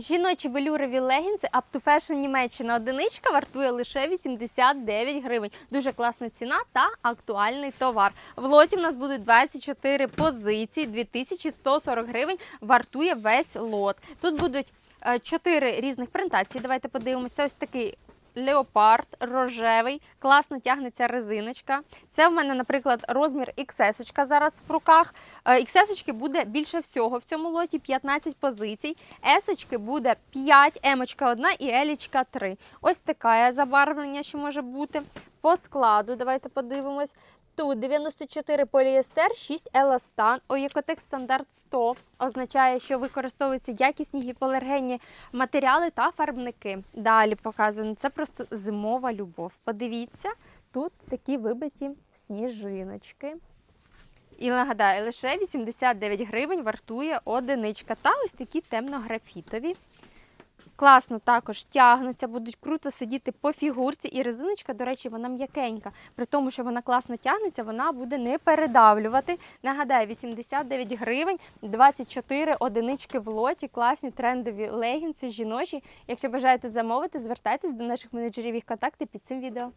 Жіночі велюрові легінси Up to Fashion Німеччина одиничка вартує лише 89 гривень. Дуже класна ціна та актуальний товар. В лоті в нас будуть 24 позиції, 2140 гривень вартує весь лот. Тут будуть чотири різних презентації. Давайте подивимося. Ось такий леопард рожевий, класно тягнеться резиночка. Це в мене, наприклад, розмір XS зараз в руках. Е, XS буде більше всього в цьому лоті 15 позицій. S буде 5, M 1 і L 3. Ось таке забарвлення, що може бути. По складу, давайте подивимось. Тут 94 поліестер, 6 еластан, Оєкотек стандарт 100 означає, що використовуються якісні гіпоалергенні матеріали та фарбники. Далі показано, це просто зимова любов. Подивіться, тут такі вибиті сніжиночки. І нагадаю, лише 89 гривень вартує одиничка. Та ось такі темно-графітові. Класно також тягнуться, будуть круто сидіти по фігурці. І резиночка, до речі, вона м'якенька. При тому, що вона класно тягнеться, вона буде не передавлювати. Нагадаю, 89 гривень, 24 одинички в лоті, класні трендові легінси жіночі. Якщо бажаєте замовити, звертайтесь до наших менеджерів їх контакти під цим відео.